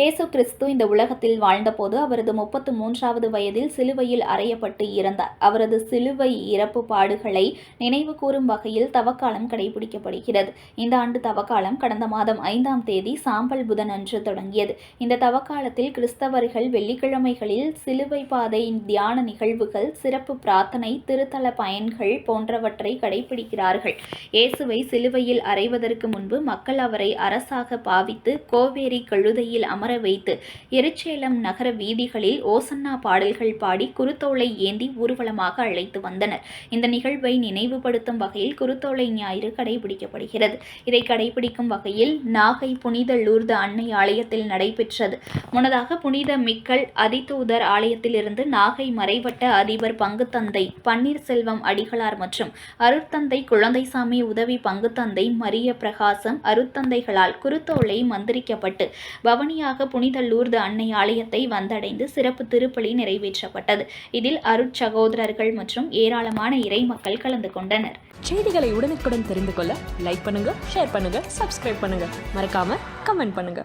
கிறிஸ்து இந்த உலகத்தில் வாழ்ந்தபோது அவரது முப்பத்து மூன்றாவது வயதில் சிலுவையில் அறையப்பட்டு இறந்தார். அவரது சிலுவை இறப்பு பாடுகளை நினைவு கூறும் வகையில் தவக்காலம் கடைபிடிக்கப்படுகிறது. இந்த ஆண்டு தவக்காலம் கடந்த மாதம் ஐந்தாம் தேதி சாம்பல் புதன் அன்று தொடங்கியது. இந்த தவக்காலத்தில் கிறிஸ்தவர்கள் வெள்ளிக்கிழமைகளில் சிலுவை பாதை தியான நிகழ்வுகள் சிறப்பு பிரார்த்தனை திருத்தல பயன்கள் போன்றவற்றை கடைபிடிக்கிறார்கள். இயேசுவை சிலுவையில் அறைவதற்கு முன்பு மக்கள் அவரை அரசாக பாவித்து கோவேரி கழுதையில் அமர் வைத்து எருச்சேலம் நகர வீதிகளில் ஓசன்னா பாடல்கள் பாடி குருத்தோலை ஏந்தி ஊர்வலமாக அழைத்து வந்தனர். இந்த நிகழ்வை நினைவுபடுத்தும் வகையில் குருத்தோலை ஞாயிறு கடைபிடிக்கப்படுகிறது. இதை கடைபிடிக்கும் வகையில் நாகை புனித லூர்து அன்னை ஆலயத்தில் நடைபெற்றது. முன்னதாக புனித மிக்கல் அதிதூதர் ஆலயத்திலிருந்து நாகை மறைவட்ட அதிபர் பங்குத்தந்தை பன்னீர்செல்வம் அடிகளார் மற்றும் அருட்தந்தை குழந்தைசாமி உதவி பங்குத்தந்தை மரிய பிரகாசம் அருத்தந்தைகளால் குருத்தோலை மந்திரிக்கப்பட்டு பவனியாக புனித லூர்து அன்னை ஆலயத்தை வந்தடைந்து சிறப்பு திருப்பலி நிறைவேற்றப்பட்டது. இதில் அருட்சகோதரர்கள் மற்றும் ஏராளமான இறை மக்கள் கலந்து கொண்டனர். செய்திகளை உடனுக்குடன் தெரிந்து கொள்ள லைக் பண்ணுங்க ஷேர் பண்ணுங்க சப்ஸ்கிரைப் பண்ணுங்க. மறக்காம கமெண்ட் பண்ணுங்க.